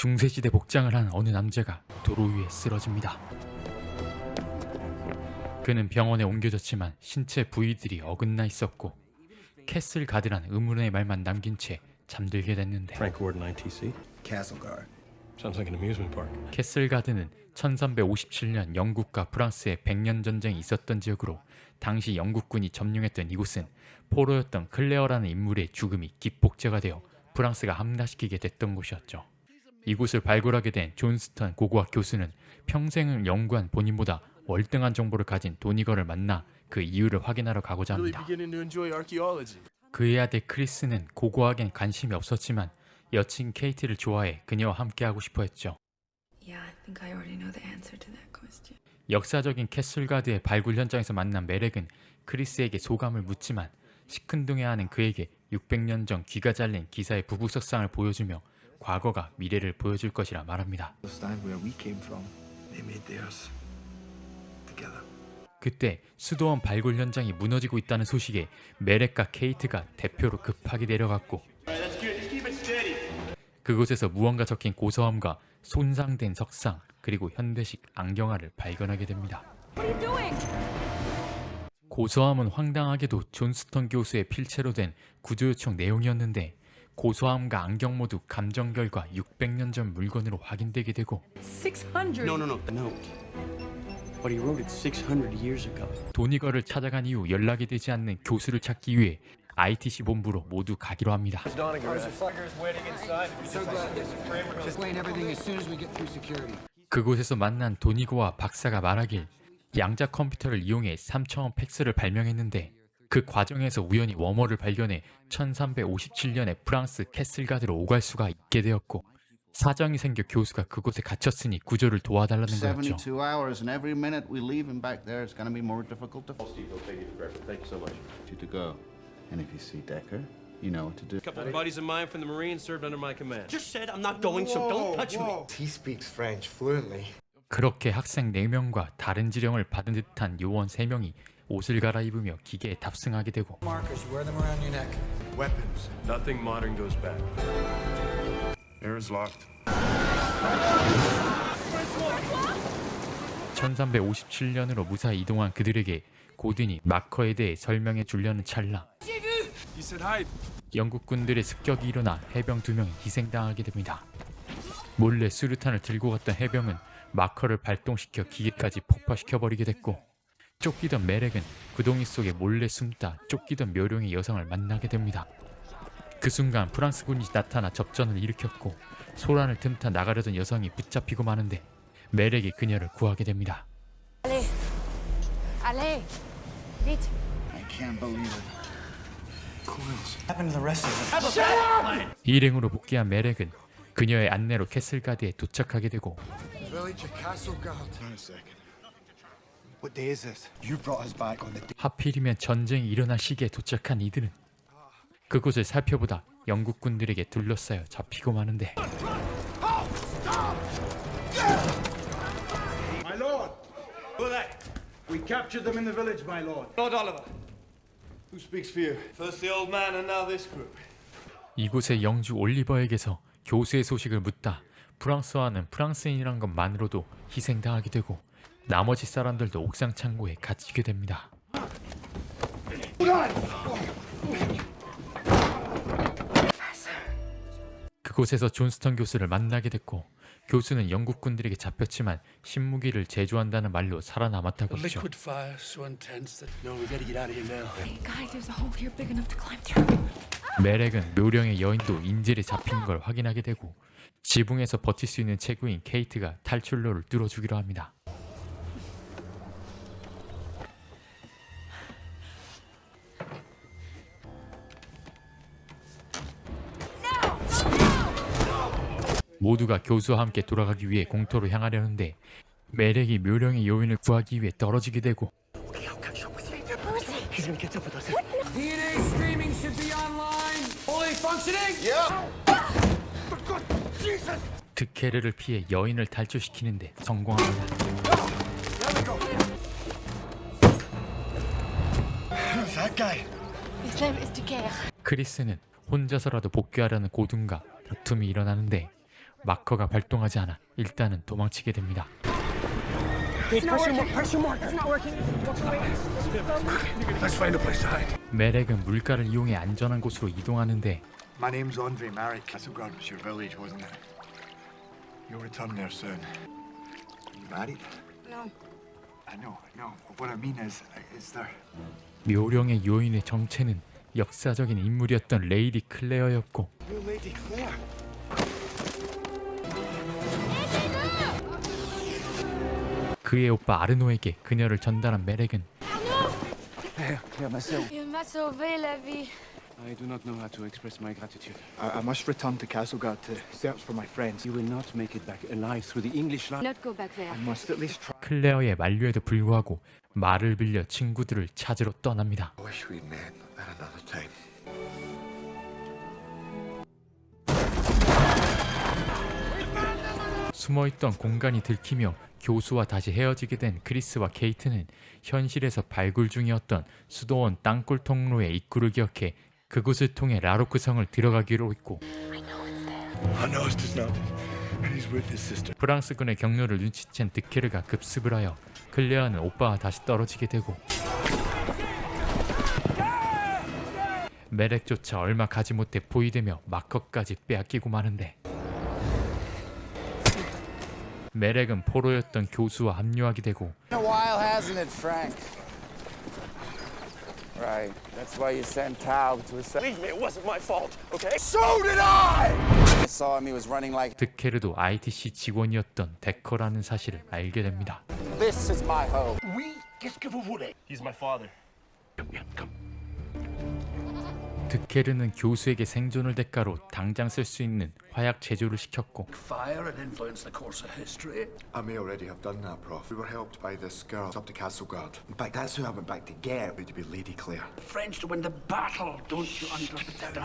중세시대 복장을 한 어느 남자가 도로 위에 쓰러집니다. 그는 병원에 옮겨졌지만 신체 부위들이 어긋나 있었고 캐슬 가드란 의문의 말만 남긴 채 잠들게 됐는데 Frank Gordon, ITC. Castle Guard. Sounds like an amusement park. 캐슬 가드는 1357년 영국과 프랑스의 백년 전쟁이 있었던 지역으로 당시 영국군이 점령했던 이곳은 포로였던 클레어라는 인물의 죽음이 기폭제가 되어 프랑스가 함락시키게 됐던 곳이었죠. 이곳을 발굴하게 된 존스턴 고고학 교수는 평생을 연구한 본인보다 월등한 정보를 가진 도니거를 만나 그 이유를 확인하러 가고자 합니다. beginning to enjoy archaeology. 그의 아들 크리스는 고고학엔 관심이 없었지만 여친 케이트를 좋아해 그녀와 함께하고 싶어 했죠. Yeah, I think I already know the answer to that question. 역사적인 캐슬가드의 발굴 현장에서 만난 메렉은 크리스에게 소감을 묻지만 시큰둥해하는 그에게 600년 전 귀가 잘린 기사의 부부 석상을 보여주며 과거가 미래를 보여줄 것이라 말합니다. 그때 수도원 발굴 현장이 무너지고 있다는 소식에 메렉과 케이트가 대표로 급하게 내려갔고 그곳에서 무언가 적힌 고서함과 손상된 석상 그리고 현대식 안경화를 발견하게 됩니다. 고서함은 황당하게도 존스턴 교수의 필체로 된 구조 요청 내용이었는데 고서함과 안경 모두 감정 결과 600년 전 물건으로 확인되게 되고 600? No, no, no. The note. But he wrote it 600 years ago. 도니거를 찾아간 이후 연락이 되지 않는 교수를 찾기 위해 ITC 본부로 모두 가기로 합니다. 그곳에서 만난 도니고와 박사가 말하길 양자 컴퓨터를 이용해 3차원 팩스를 발명했는데 그 과정에서 우연히 워머를 발견해 1357년에 프랑스 캐슬가드로 오갈 수가 있게 되었고 사정이 생겨 교수가 그곳에 갇혔으니 구조를 도와달라는 거였죠. 72 hours, and every minute we leave him back there, it's going to be more difficult to Steve, they'll take you to breakfast. Thank you so much. you to go. And if you see Decker, you know what to do. A couple of buddies of mine from the Marines served under my command. Just said I'm not going, so don't touch me. He speaks French fluently. 그렇게 학생 4명과 다른 지령을 받은 듯한 요원 3명이 옷을 갈아입으며 기계에 탑승하게 되고 Markers, wear them around your neck. Weapons. Nothing modern goes back. Air is locked. 1357년으로 무사히 이동한 그들에게 고든이 마커에 대해 설명해 주려는 찰나 He said hi. 영국군들의 습격이 일어나 해병 두 명이 희생당하게 됩니다. 몰래 수류탄을 들고 갔던 해병은 마커를 발동시켜 기계까지 폭파시켜버리게 됐고 쫓기던 메렉은 구덩이 속에 몰래 숨다 쫓기던 묘령의 여성을 만나게 됩니다. 그 순간 프랑스군이 나타나 접전을 일으켰고 소란을 틈타 나가려던 여성이 붙잡히고 마는데 메렉이 그녀를 구하게 됩니다. Allez, allez, vite. I can't believe it. Happened to the rest of them. 일행으로 복귀한 메렉은 그녀의 안내로 캐슬가드에 도착하게 되고 Village of Castle Guard. Hang a second. What day is this? You brought us back on the day. 하필이면 전쟁이 일어날 시기에 도착한 이들은 그곳을 살펴보다 영국군들에게 둘러싸여 잡히고 마는데 My lord! Who are they? We captured them in the village, my lord. Lord Oliver. Who speaks for you? First the old man and now this group. 이곳의 영주 올리버에게서 교수의 소식을 묻다 프랑스와는 프랑스인이란 것만으로도 희생당하게 되고 나머지 사람들도 옥상 창고에 갇히게 됩니다. 그곳에서 존스턴 교수를 만나게 됐고 교수는 영국군들에게 잡혔지만 신무기를 제조한다는 말로 살아남았다고 했죠. liquid fire so intense that No, we gotta get out of here now. Hey guys, there's a hole here big enough to climb through. 메렉은 묘령의 여인도 인질에 잡힌 걸 확인하게 되고 지붕에서 버틸 수 있는 체구인 케이트가 탈출로를 뚫어주기로 합니다. 모두가 교수와 함께 돌아가기 위해 공터로 향하려는데 메렉이 묘령의 여인을 구하기 위해 떨어지게 되고 DNA streaming should be online. Fully functioning. 득케르를 피해 여인을 탈출시키는데 성공합니다. Who's that guy? His name is Decaire. 크리스는 혼자서라도 복귀하려는 고든과 다툼이 일어나는데 마커가 발동하지 않아 일단은 도망치게 됩니다. 메렉은 물가를 이용해 안전한 곳으로 이동하는데 My name's Andre Marek. Castleguard was your village, wasn't it? You'll return there soon. You married? No. I know, I know. What I mean is, is there... 묘령의 요인의 정체는 역사적인 인물이었던 레이디 클레어였고 Lady Claire. 그의 오빠 아르노에게 그녀를 전달한 메렉은 m'a sauvé la vie. I do not know how to express my gratitude. I, I must return to Castleguard to search for my friends. You will not make it back alive through the English line. Not go back there. I must at least try. 클레어의 만류에도 불구하고 말을 빌려 친구들을 찾으러 떠납니다. I wish we'd met at another time. 숨어있던 공간이 들키며 교수와 다시 헤어지게 된 크리스와 케이트는 현실에서 발굴 중이었던 수도원 땅굴 통로의 입구를 기억해 그곳을 통해 라로크 성을 들어가기로 했고. 프랑스군의 경로를 눈치챈 드케르가 급습을 하여 클레어는 오빠와 다시 떨어지게 되고 메렉조차 얼마 가지 못해 포위되며 마커까지 빼앗기고 마는데 메렉은 포로였던 교수와 합류하게 되고 a while, hasn't it, Frank? Right. That's why you sent Taub to his. Believe me, it wasn't my fault, okay? So did I. I saw him. He was running like. 드케르도 ITC 직원이었던 데커라는 사실을 알게 됩니다. This is my home. He's my father. 드케르는 교수에게 생존을 대가로 당장 쓸 수 있는 화약 제조를 시켰고 Fire had influenced the course of history. I may already have done that, Prof. We were helped by this girl up to Castleguard. In fact, that's who I went back to get. To be Lady Claire. French to win the battle, don't you understand?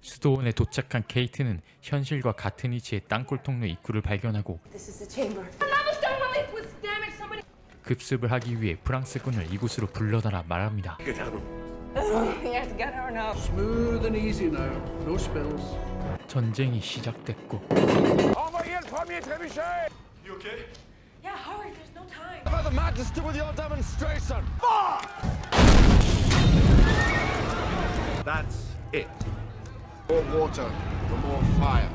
수도원에 도착한 케이트는 현실과 같은 위치의 땅굴 통로 입구를 발견하고 This is the chamber. 급습을 하기 위해 프랑스군을 이곳으로 불러다라 말합니다. Yes, get her now. Smooth and easy now. No spills. 전쟁이 시작됐고 Yeah, hurry, there's no time. That's it. More water for more fire.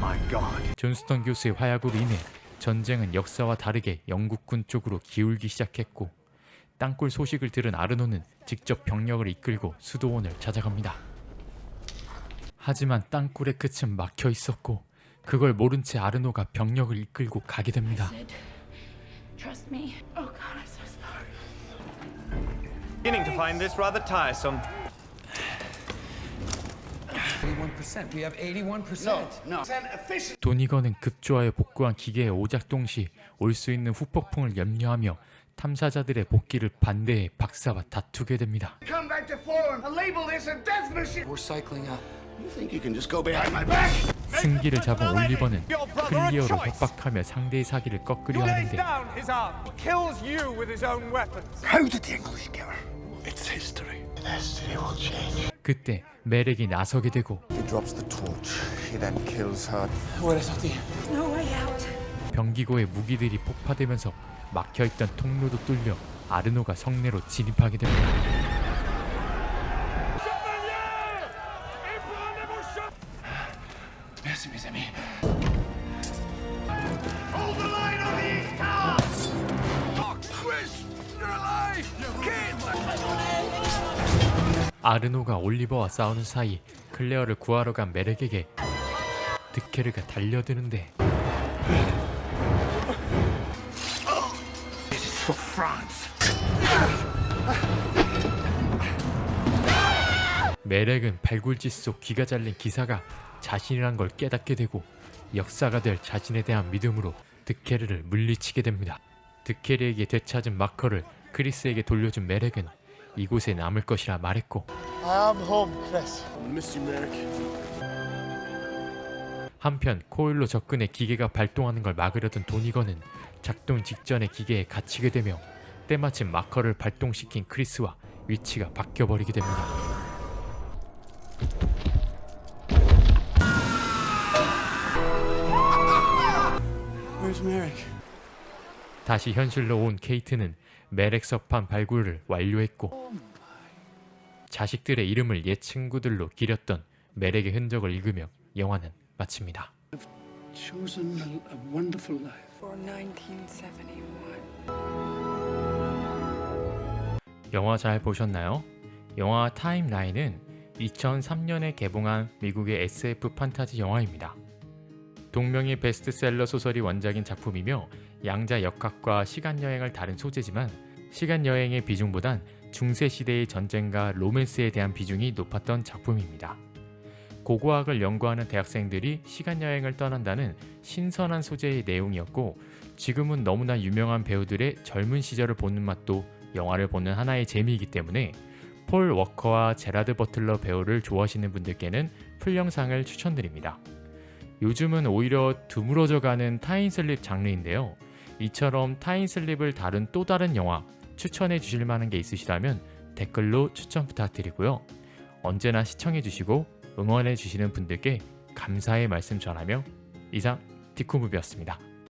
My God. 존스턴 교수의 화약으로 인해 전쟁은 역사와 다르게 영국군 쪽으로 기울기 시작했고 땅굴 소식을 들은 아르노는 직접 병력을 이끌고 수도원을 찾아갑니다. 하지만 땅굴의 끝은 막혀 있었고 그걸 모른 채 아르노가 병력을 이끌고 가게 됩니다. Trust me. Oh God, I'm so sorry. Beginning to find this rather tiresome. 81%. We have 81%. No, no. 도니건은 급조하여 복구한 기계의 오작동 시 올 수 있는 후폭풍을 염려하며 탐사자들의 복귀를 반대해 박사와 다투게 됩니다. Come back to form and label this a death machine. We're cycling up. You think you can just go behind my back? 승기를 잡은 올리버는 클리어로 협박하며 상대의 사기를 꺾으려 하는데 his arm. He kills you with his own weapons. How did the English get her? It's history. History will change. 그때 메렉이 나서게 되고 He drops the torch. He then kills her. What is it? No. 병기고의 무기들이 폭파되면서 막혀있던 통로도 뚫려 아르노가 성내로 진입하게 됩니다. 아르노가 올리버와 싸우는 사이 클레어를 구하러 간 메렉에게 드케르가 달려드는데 메렉은 발굴지 속 귀가 잘린 기사가 자신이란 걸 깨닫게 되고 역사가 될 자신에 대한 믿음으로 드케르를 물리치게 됩니다. 드케르에게 되찾은 마커를 크리스에게 돌려준 메렉은 이곳에 남을 것이라 말했고 I am home, Chris. Miss you, Merrick. 한편 코일로 접근해 기계가 발동하는 걸 막으려던 도니건은 작동 직전의 기계에 갇히게 되며 때마침 마커를 발동시킨 크리스와 위치가 바뀌어버리게 됩니다. 다시 현실로 온 케이트는 메렉 석판 발굴을 완료했고 자식들의 이름을 옛 친구들로 기렸던 메렉의 흔적을 읽으며 영화는 마칩니다. Chosen a, a wonderful life. For 1971. 영화 잘 보셨나요? 영화 타임라인은 2003년에 개봉한 미국의 SF 판타지 영화입니다. 동명의 베스트셀러 소설이 원작인 작품이며 양자 역학과 시간여행을 다룬 소재지만 시간여행의 비중보단 중세시대의 전쟁과 로맨스에 대한 비중이 높았던 작품입니다. 고고학을 연구하는 대학생들이 시간여행을 떠난다는 신선한 소재의 내용이었고 지금은 너무나 유명한 배우들의 젊은 시절을 보는 맛도 영화를 보는 하나의 재미이기 때문에 폴 워커와 제라드 버틀러 배우를 좋아하시는 분들께는 풀 영상을 추천드립니다. 요즘은 오히려 드물어져 가는 타인슬립 장르인데요. 이처럼 타인슬립을 다룬 또 다른 영화 추천해 주실 만한 게 있으시다면 댓글로 추천 부탁드리고요. 언제나 시청해 주시고 응원해 주시는 분들께 감사의 말씀 전하며 이상 디쿠무비였습니다.